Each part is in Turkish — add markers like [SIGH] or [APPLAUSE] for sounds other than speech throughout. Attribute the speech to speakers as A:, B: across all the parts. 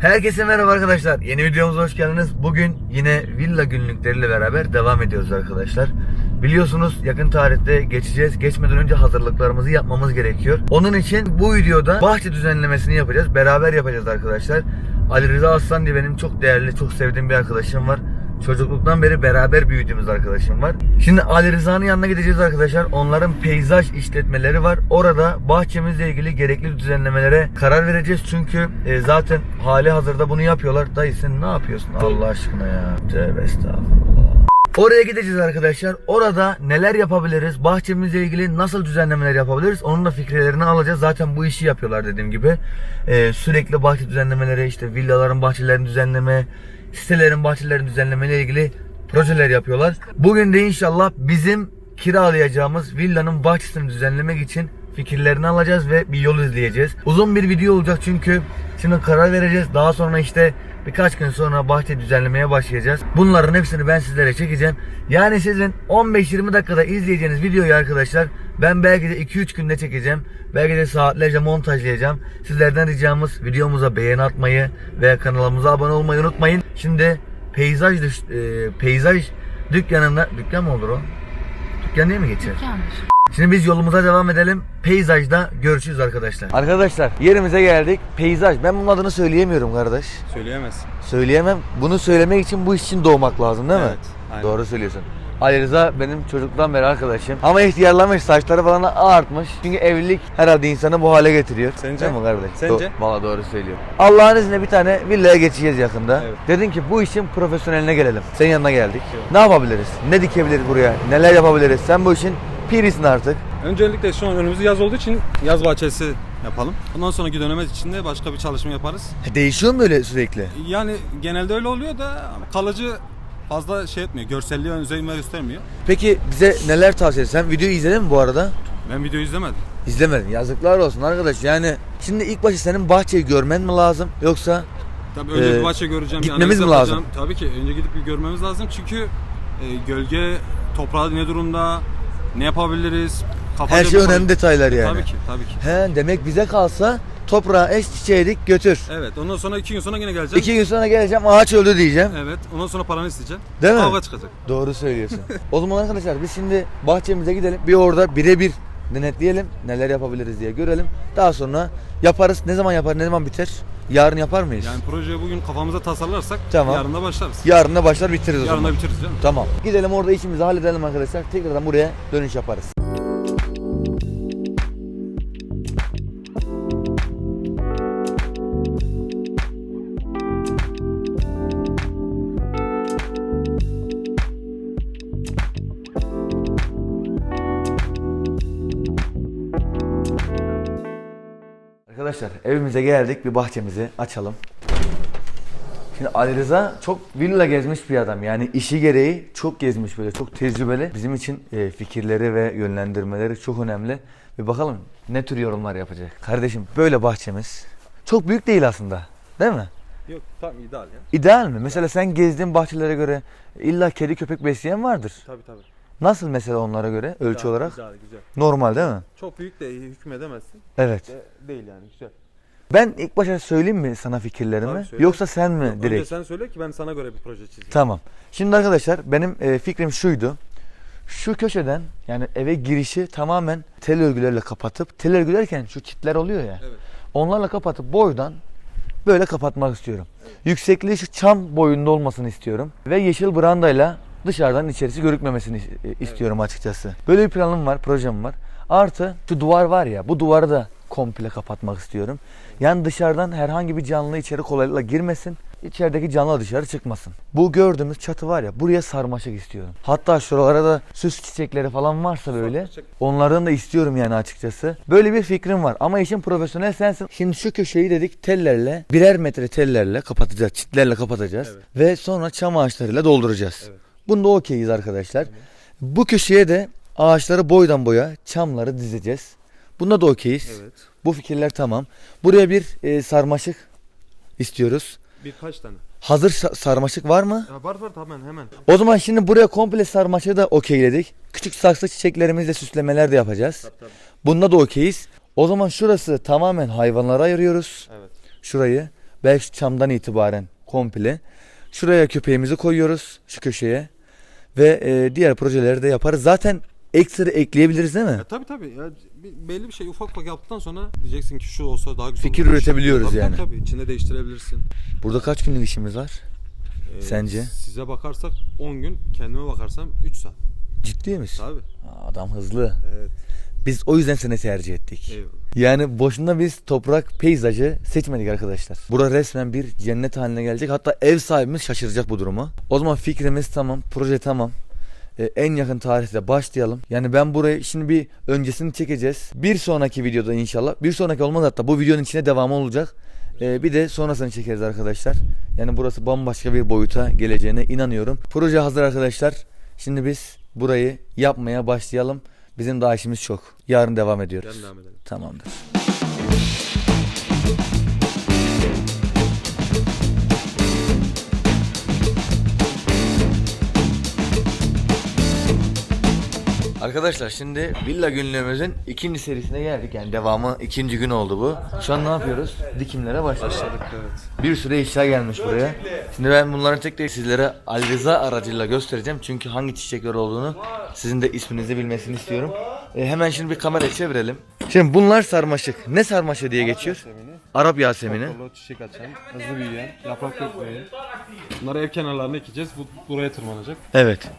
A: Herkese merhaba arkadaşlar. Yeni videomuza hoş geldiniz. Bugün yine villa günlükleriyle beraber devam ediyoruz arkadaşlar. Biliyorsunuz yakın tarihte geçeceğiz. Geçmeden önce hazırlıklarımızı yapmamız gerekiyor. Onun için bu videoda bahçe düzenlemesini yapacağız. Beraber yapacağız arkadaşlar. Ali Rıza Aslan diye benim çok değerli, çok sevdiğim bir arkadaşım var. Çocukluktan beri beraber büyüdüğümüz arkadaşım var. Şimdi Ali Rıza'nın yanına gideceğiz arkadaşlar. Onların peyzaj işletmeleri var. Orada bahçemizle ilgili gerekli düzenlemelere karar vereceğiz. Çünkü e, zaten hali hazırda bunu yapıyorlar. Dayı sen ne yapıyorsun Allah aşkına ya? Tövbe estağfurullah. Oraya gideceğiz arkadaşlar. Orada neler yapabiliriz? Bahçemizle ilgili nasıl düzenlemeler yapabiliriz? Onun da fikirlerini alacağız. Zaten bu işi yapıyorlar dediğim gibi. Ee, sürekli bahçe düzenlemeleri, işte villaların bahçelerini düzenleme, sitelerin bahçelerini düzenleme ile ilgili projeler yapıyorlar. Bugün de inşallah bizim kiralayacağımız villanın bahçesini düzenlemek için fikirlerini alacağız ve bir yol izleyeceğiz. Uzun bir video olacak çünkü şimdi karar vereceğiz. Daha sonra işte birkaç gün sonra bahçe düzenlemeye başlayacağız. Bunların hepsini ben sizlere çekeceğim. Yani sizin 15-20 dakikada izleyeceğiniz videoyu arkadaşlar ben belki de 2-3 günde çekeceğim. Belki de saatlerce montajlayacağım. Sizlerden ricamız videomuza beğeni atmayı ve kanalımıza abone olmayı unutmayın. Şimdi peyzaj düş- e, peyzaj dükkanında dükkan mı olur o? Dükkan değil mi geçer?
B: Yanlış.
A: Şimdi biz yolumuza devam edelim. Peyzajda görüşürüz arkadaşlar. Arkadaşlar yerimize geldik. Peyzaj. Ben bunun adını söyleyemiyorum kardeş.
C: Söyleyemezsin.
A: Söyleyemem. Bunu söylemek için bu iş için doğmak lazım değil mi?
C: Evet, aynen.
A: Doğru söylüyorsun. Ali Rıza benim çocuktan beri arkadaşım. Ama ihtiyarlamış, saçları falan artmış. Çünkü evlilik herhalde insanı bu hale getiriyor.
C: Sence?
A: Değil mi kardeş?
C: Sence?
A: Do- Valla doğru söylüyor. Allah'ın izniyle bir tane villaya geçeceğiz yakında.
C: Evet.
A: Dedin ki bu işin profesyoneline gelelim. Senin yanına geldik. Ne yapabiliriz? Ne dikebiliriz buraya? Neler yapabiliriz? Sen bu işin pirisin artık.
C: Öncelikle şu an önümüz yaz olduğu için yaz bahçesi yapalım. Ondan sonraki dönemez içinde başka bir çalışma yaparız.
A: Değişiyor mu böyle sürekli?
C: Yani genelde öyle oluyor da kalıcı fazla şey etmiyor. Görselliği ön üzerine göstermiyor.
A: Peki bize neler tavsiye edersin? Sen videoyu izledin mi bu arada?
C: Ben videoyu izlemedim.
A: İzlemedin. Yazıklar olsun arkadaş. Yani şimdi ilk başta senin bahçeyi görmen mi lazım yoksa
C: Tabii önce
A: Ee,
C: bir bahçe göreceğim. bir
A: gitmemiz
C: analiz
A: mi lazım?
C: yapacağım. Tabii ki önce gidip bir görmemiz lazım. Çünkü e, gölge toprağı ne durumda, ne yapabiliriz? Kafaca
A: her şey
C: bir
A: önemli detaylar yani.
C: Tabii ki, tabii ki.
A: He demek bize kalsa toprağa eş çiçeği dik götür.
C: Evet, ondan sonra iki gün sonra yine geleceğim.
A: İki gün sonra geleceğim ağaç öldü diyeceğim.
C: Evet, ondan sonra paranı isteyeceğim.
A: Değil mi?
C: Kavga çıkacak.
A: Doğru söylüyorsun. [LAUGHS] o zaman arkadaşlar biz şimdi bahçemize gidelim. Bir orada birebir denetleyelim. Neler yapabiliriz diye görelim. Daha sonra yaparız. Ne zaman yapar, ne zaman biter? Yarın yapar mıyız?
C: Yani projeyi bugün kafamıza tasarlarsak
A: Tamam.
C: yarın da başlarız.
A: Yarın da başlar bitiririz o
C: Yarın
A: zaman.
C: da bitiririz canım.
A: Tamam. Gidelim orada işimizi halledelim arkadaşlar. Tekrardan buraya dönüş yaparız. Arkadaşlar evimize geldik. Bir bahçemizi açalım. Şimdi Ali Rıza çok villa gezmiş bir adam. Yani işi gereği çok gezmiş böyle, çok tecrübeli. Bizim için e, fikirleri ve yönlendirmeleri çok önemli. Bir bakalım ne tür yorumlar yapacak. Kardeşim böyle bahçemiz çok büyük değil aslında. Değil mi?
C: Yok tam ideal ya.
A: İdeal mi? Mesela sen gezdiğin bahçelere göre illa kedi köpek besleyen vardır.
C: Tabii tabii.
A: Nasıl mesela onlara göre ölçü
C: İdeal,
A: olarak?
C: Güzel güzel.
A: Normal değil mi?
C: Çok büyük de hükmedemezsin.
A: Evet.
C: De değil yani güzel.
A: Ben ilk başta söyleyeyim mi sana fikirlerimi?
C: Tabii.
A: Yoksa sen mi
C: Önce
A: direkt?
C: sen söyle ki ben sana göre bir proje çizeyim.
A: Tamam. Şimdi arkadaşlar benim e, fikrim şuydu. Şu köşeden yani eve girişi tamamen tel örgülerle kapatıp tel örgü derken şu çitler oluyor ya.
C: Evet.
A: Onlarla kapatıp boydan böyle kapatmak istiyorum. Yüksekliği şu çam boyunda olmasını istiyorum. Ve yeşil brandayla dışarıdan içerisi görükmemesini e, istiyorum açıkçası. Böyle bir planım var, projem var. Artı şu duvar var ya bu duvarı da komple kapatmak istiyorum. Yani dışarıdan herhangi bir canlı içeri kolaylıkla girmesin. İçerideki canlı dışarı çıkmasın. Bu gördüğümüz çatı var ya buraya sarmaşık istiyorum. Hatta şuralara da süs çiçekleri falan varsa böyle onlardan da istiyorum yani açıkçası. Böyle bir fikrim var ama işin profesyonel sensin. Şimdi şu köşeyi dedik tellerle birer metre tellerle kapatacağız. Çitlerle kapatacağız.
C: Evet.
A: Ve sonra çam ağaçlarıyla dolduracağız.
C: Evet.
A: Bunda okeyiz arkadaşlar. Bu köşeye de ağaçları boydan boya çamları dizeceğiz. Bunda da okeyiz.
C: Evet.
A: Bu fikirler tamam. Buraya bir e, sarmaşık istiyoruz.
C: Birkaç tane.
A: Hazır sa- sarmaşık var mı?
C: Ya var var hemen hemen.
A: O zaman şimdi buraya komple sarmaşığı da okeyledik. Küçük saksı çiçeklerimizle süslemeler de yapacağız.
C: Tabii tabii.
A: Bunda da okeyiz. O zaman şurası tamamen hayvanlara ayırıyoruz.
C: Evet.
A: Şurayı. belki çamdan itibaren komple. Şuraya köpeğimizi koyuyoruz şu köşeye ve e, diğer projeleri de yaparız. Zaten ekstra ekleyebiliriz değil mi?
C: Ya tabii tabii. Ya, bir- belli bir şey ufak ufak yaptıktan sonra diyeceksin ki şu olsa daha güzel
A: Fikir
C: olur.
A: üretebiliyoruz
C: Tabii,
A: yani.
C: Tabii tabii. İçinde değiştirebilirsin.
A: Burada kaç günlük işimiz var?
C: Ee,
A: Sence?
C: Size bakarsak 10 gün, kendime bakarsam 3 saat.
A: Ciddi misin?
C: Tabii.
A: Aa, Adam hızlı.
C: Evet.
A: Biz o yüzden seni tercih ettik.
C: Eyvallah.
A: Yani boşuna biz toprak peyzajı seçmedik arkadaşlar. Bura resmen bir cennet haline gelecek. Hatta ev sahibimiz şaşıracak bu durumu. O zaman fikrimiz tamam, proje tamam. Ee, en yakın tarihte başlayalım. Yani ben burayı şimdi bir öncesini çekeceğiz. Bir sonraki videoda inşallah. Bir sonraki olmaz hatta bu videonun içine devamı olacak. Ee, bir de sonrasını çekeriz arkadaşlar. Yani burası bambaşka bir boyuta geleceğine inanıyorum. Proje hazır arkadaşlar. Şimdi biz burayı yapmaya başlayalım. Bizim daha işimiz çok. Yarın devam ediyoruz.
C: Yarın devam edelim.
A: Tamamdır. Arkadaşlar şimdi villa günlüğümüzün ikinci serisine geldik. Yani devamı ikinci gün oldu bu. Şu an ne yapıyoruz? Dikimlere başladık.
C: Evet.
A: Bir sürü eşya gelmiş buraya. Şimdi ben bunların tek tek sizlere Ali Rıza aracıyla göstereceğim. Çünkü hangi çiçekler olduğunu sizin de isminizi bilmesini istiyorum. E, hemen şimdi bir kamerayı çevirelim. Şimdi bunlar sarmaşık. Ne sarmaşığı diye geçiyor? Arap Yasemini.
C: Kollu çiçek açan, hızlı büyüyen, yaprak dökmeyen. Bunları ev kenarlarına ekeceğiz. Bu buraya tırmanacak.
A: Evet.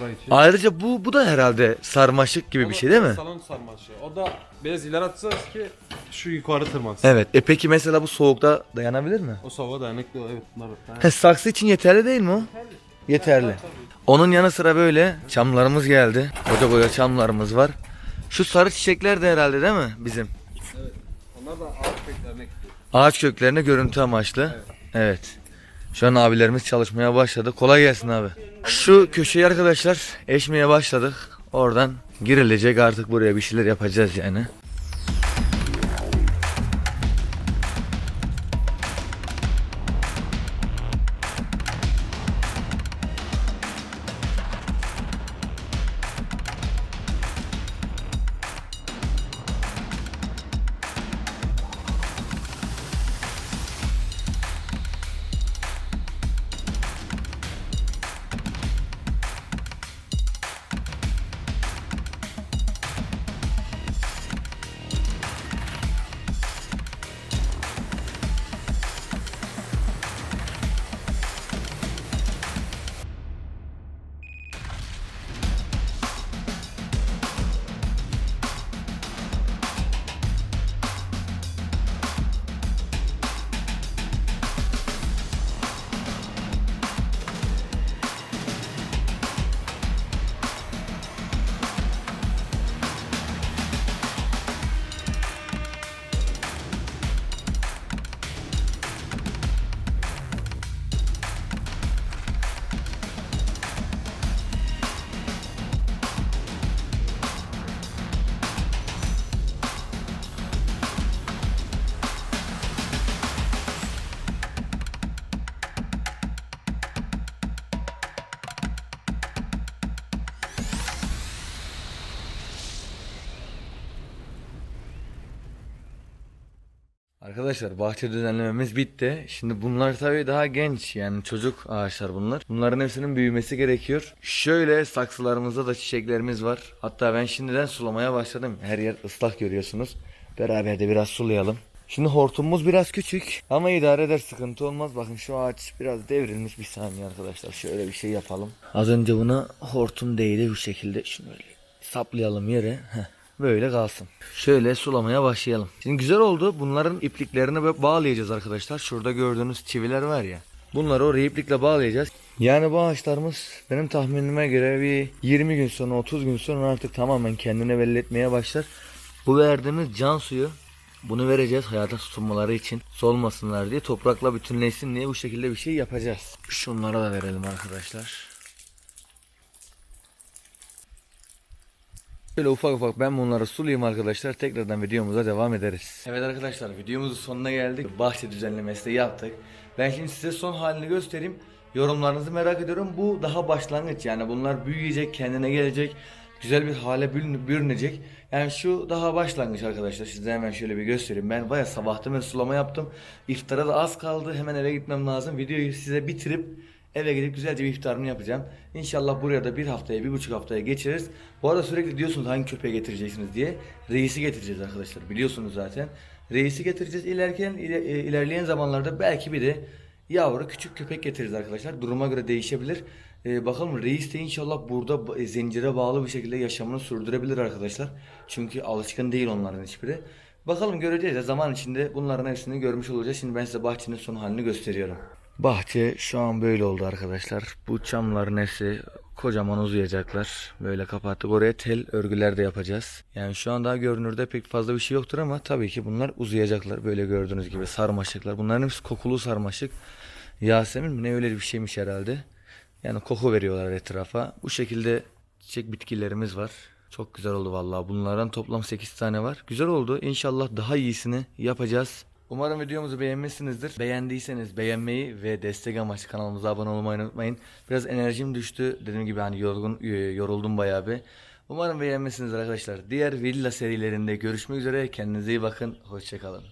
C: Buraya için.
A: Ayrıca bu bu da herhalde sarmaşık gibi bir şey değil mi?
C: Salon sarmaşığı. O da biraz ileri ki şu yukarı tırmansın.
A: Evet. E peki mesela bu soğukta dayanabilir mi?
C: O soğuğa dayanıklı. Evet bunlar.
A: He, saksı için yeterli değil mi o? Yeterli. Onun yanı sıra böyle çamlarımız geldi. Koca koca çamlarımız var. Şu sarı çiçekler de herhalde değil mi bizim?
C: Onlar da ağaç köklerine.
A: Ağaç köklerine görüntü amaçlı. Evet. Şu an abilerimiz çalışmaya başladı. Kolay gelsin abi. Şu köşeyi arkadaşlar eşmeye başladık. Oradan girilecek artık buraya bir şeyler yapacağız yani. Arkadaşlar bahçe düzenlememiz bitti. Şimdi bunlar tabii daha genç yani çocuk ağaçlar bunlar. Bunların hepsinin büyümesi gerekiyor. Şöyle saksılarımızda da çiçeklerimiz var. Hatta ben şimdiden sulamaya başladım. Her yer ıslak görüyorsunuz. Beraber de biraz sulayalım. Şimdi hortumumuz biraz küçük ama idare eder sıkıntı olmaz. Bakın şu ağaç biraz devrilmiş bir saniye arkadaşlar. Şöyle bir şey yapalım. Az önce buna hortum değdi bu şekilde. Şunu böyle saplayalım yere. Heh. Böyle kalsın. Şöyle sulamaya başlayalım. Şimdi güzel oldu. Bunların ipliklerini bağlayacağız arkadaşlar. Şurada gördüğünüz çiviler var ya. Bunları oraya iplikle bağlayacağız. Yani bu ağaçlarımız benim tahminime göre bir 20 gün sonra 30 gün sonra artık tamamen kendini belli etmeye başlar. Bu verdiğimiz can suyu bunu vereceğiz hayata tutunmaları için solmasınlar diye toprakla bütünleşsin diye bu şekilde bir şey yapacağız. Şunlara da verelim arkadaşlar. Şöyle ufak ufak ben bunları sulayayım arkadaşlar. Tekrardan videomuza devam ederiz. Evet arkadaşlar videomuzun sonuna geldik. Bahçe düzenlemesi de yaptık. Ben şimdi size son halini göstereyim. Yorumlarınızı merak ediyorum. Bu daha başlangıç yani bunlar büyüyecek, kendine gelecek. güzel bir hale bürün- bürünecek. Yani şu daha başlangıç arkadaşlar. Size hemen şöyle bir göstereyim. Ben baya sabahtan beri sulama yaptım. İftara da az kaldı. Hemen eve gitmem lazım. Videoyu size bitirip eve gidip güzelce bir iftarımı yapacağım. İnşallah buraya da bir haftaya, bir buçuk haftaya geçeriz. Bu arada sürekli diyorsunuz hangi köpeği getireceksiniz diye. Reisi getireceğiz arkadaşlar. Biliyorsunuz zaten. Reisi getireceğiz. İlerleyen, ile- e, ilerleyen zamanlarda belki bir de yavru küçük köpek getiririz arkadaşlar. Duruma göre değişebilir. Ee, bakalım reis de inşallah burada e, zincire bağlı bir şekilde yaşamını sürdürebilir arkadaşlar. Çünkü alışkın değil onların hiçbiri. Bakalım göreceğiz. Zaman içinde bunların hepsini görmüş olacağız. Şimdi ben size bahçenin son halini gösteriyorum. Bahçe şu an böyle oldu arkadaşlar. Bu çamların hepsi kocaman uzayacaklar. Böyle kapattık. Oraya tel örgüler de yapacağız. Yani şu an daha görünürde pek fazla bir şey yoktur ama tabii ki bunlar uzayacaklar. Böyle gördüğünüz gibi sarmaşıklar. Bunların hepsi kokulu sarmaşık. Yasemin mi ne öyle bir şeymiş herhalde. Yani koku veriyorlar etrafa. Bu şekilde çiçek bitkilerimiz var. Çok güzel oldu vallahi. Bunlardan toplam 8 tane var. Güzel oldu. İnşallah daha iyisini yapacağız. Umarım videomuzu beğenmişsinizdir. Beğendiyseniz beğenmeyi ve destek amaçlı kanalımıza abone olmayı unutmayın. Biraz enerjim düştü. Dediğim gibi hani yorgun, e, yoruldum bayağı bir. Umarım beğenmişsinizdir arkadaşlar. Diğer villa serilerinde görüşmek üzere. Kendinize iyi bakın. Hoşçakalın.